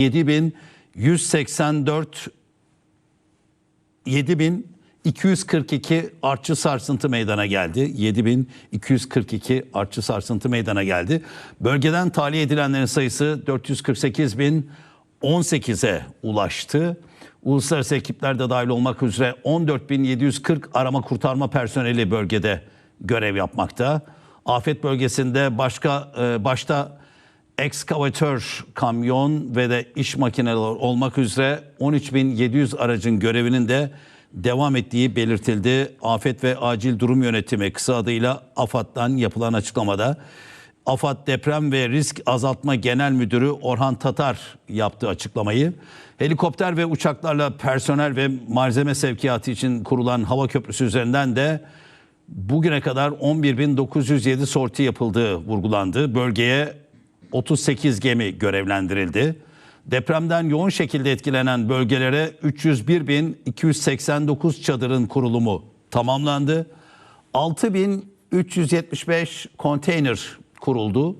7184 7242 artçı sarsıntı meydana geldi. 7242 artçı sarsıntı meydana geldi. Bölgeden tahliye edilenlerin sayısı 448.018'e ulaştı. Uluslararası ekipler de dahil olmak üzere 14.740 arama kurtarma personeli bölgede görev yapmakta. Afet bölgesinde başka e, başta ekskavatör, kamyon ve de iş makineleri olmak üzere 13.700 aracın görevinin de devam ettiği belirtildi. Afet ve Acil Durum Yönetimi kısa adıyla AFAD'dan yapılan açıklamada AFAD Deprem ve Risk Azaltma Genel Müdürü Orhan Tatar yaptığı açıklamayı. Helikopter ve uçaklarla personel ve malzeme sevkiyatı için kurulan hava köprüsü üzerinden de bugüne kadar 11.907 sorti yapıldığı vurgulandı. Bölgeye 38 gemi görevlendirildi. Depremden yoğun şekilde etkilenen bölgelere 301.289 çadırın kurulumu tamamlandı. 6.375 konteyner kuruldu.